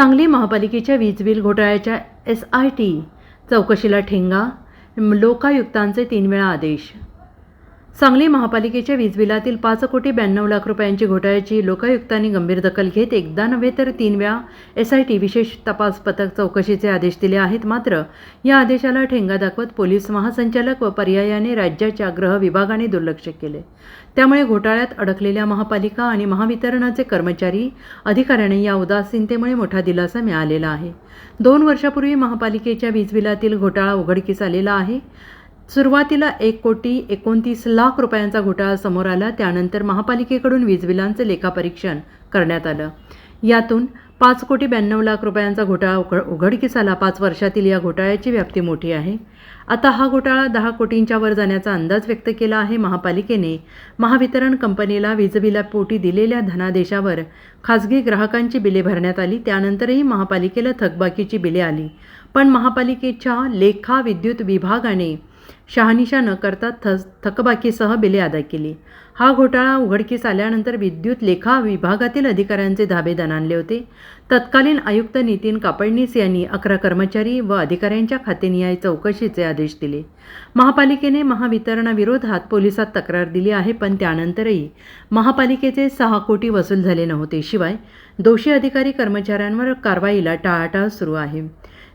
सांगली महापालिकेच्या वीज बिल घोटाळ्याच्या एस आय टी चौकशीला ठेंगा लोकायुक्तांचे तीन वेळा आदेश सांगली महापालिकेच्या वीज बिलातील पाच कोटी ब्याण्णव लाख रुपयांची घोटाळ्याची लोकायुक्तांनी गंभीर दखल घेत एकदा नव्हे तर तीन वेळा एस आय टी विशेष तपास पथक चौकशीचे आदेश दिले आहेत. मात्र या आदेशाला ठेंगा दाखवत पोलीस महासंचालक व पर्यायाने राज्याच्या गृह विभागाने दुर्लक्ष केले. त्यामुळे घोटाळ्यात अडकलेल्या महापालिका आणि महावितरणाचे कर्मचारी अधिकाऱ्यांनी या उदासीनतेमुळे मोठा दिलासा मिळालेला आहे. दोन वर्षापूर्वी महापालिकेच्या वीज बिलातील घोटाळा उघडकीस आलेला आहे. सुरुवातीला एक कोटी एकोणतीस लाख रुपयांचा घोटाळा समोर आला. त्यानंतर महापालिकेकडून वीज बिलांचे लेखापरीक्षण करण्यात आलं. यातून पाच कोटी ब्याण्णव लाख रुपयांचा घोटाळा उघड उघडकीस आला. पाच वर्षातील या घोटाळ्याची व्याप्ती मोठी आहे. आता हा घोटाळा दहा कोटींच्या वर जाण्याचा अंदाज व्यक्त केला आहे महापालिकेने. महावितरण कंपनीला वीजबिलापोटी दिलेल्या धनादेशावर खासगी ग्राहकांची बिले भरण्यात आली. त्यानंतरही महापालिकेला थकबाकीची बिले आली. पण महापालिकेच्या लेखा विद्युत विभागाने शहानिशा न करता थ थकबाकीसह बिले अदा केली. हा घोटाळा उघडकीस आल्यानंतर विद्युत लेखा विभागातील अधिकाऱ्यांचे धाबे दणाणले होते. तत्कालीन आयुक्त नितीन कापडणीस यांनी अकरा कर्मचारी व अधिकाऱ्यांच्या खातेनिहाय चौकशीचे आदेश दिले. महापालिकेने महावितरणाविरोधात पोलिसात तक्रार दिली आहे पण त्यानंतरही महापालिकेचे सहा कोटी वसूल झाले नव्हते. शिवाय दोषी अधिकारी कर्मचाऱ्यांवर कारवाईला टाळाटाळ सुरू आहे.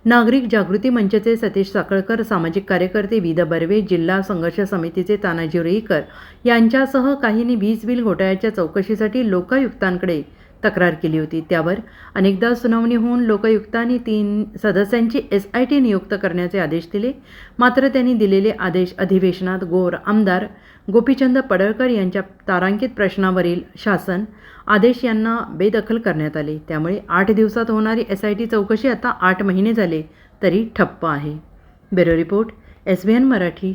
नागरिक जागृती मंचचे सतीश साखळकर सामाजिक कार्यकर्ते विदा बर्वे जिल्हा संघर्ष समितीचे तानाजी रुईकर यांच्यासह काहींनी वीज बिल घोटाळ्याच्या चौकशीसाठी लोकायुक्तांकडे तक्रार केली होती. त्यावर अनेकदा सुनावणी होऊन लोकायुक्तांनी तीन सदस्यांची एस आय टी नियुक्त करण्याचे आदेश दिले. मात्र त्यांनी दिलेले आदेश अधिवेशनात गोर आमदार गोपीचंद पडळकर यांच्या तारांकित प्रश्नावरील शासन आदेश यांना बेदखल करण्यात आले. त्यामुळे आठ दिवसात होणारी एस आय टी चौकशी आता आठ महिने झाले तरी ठप्प आहे. Bureau report S B N Marathi.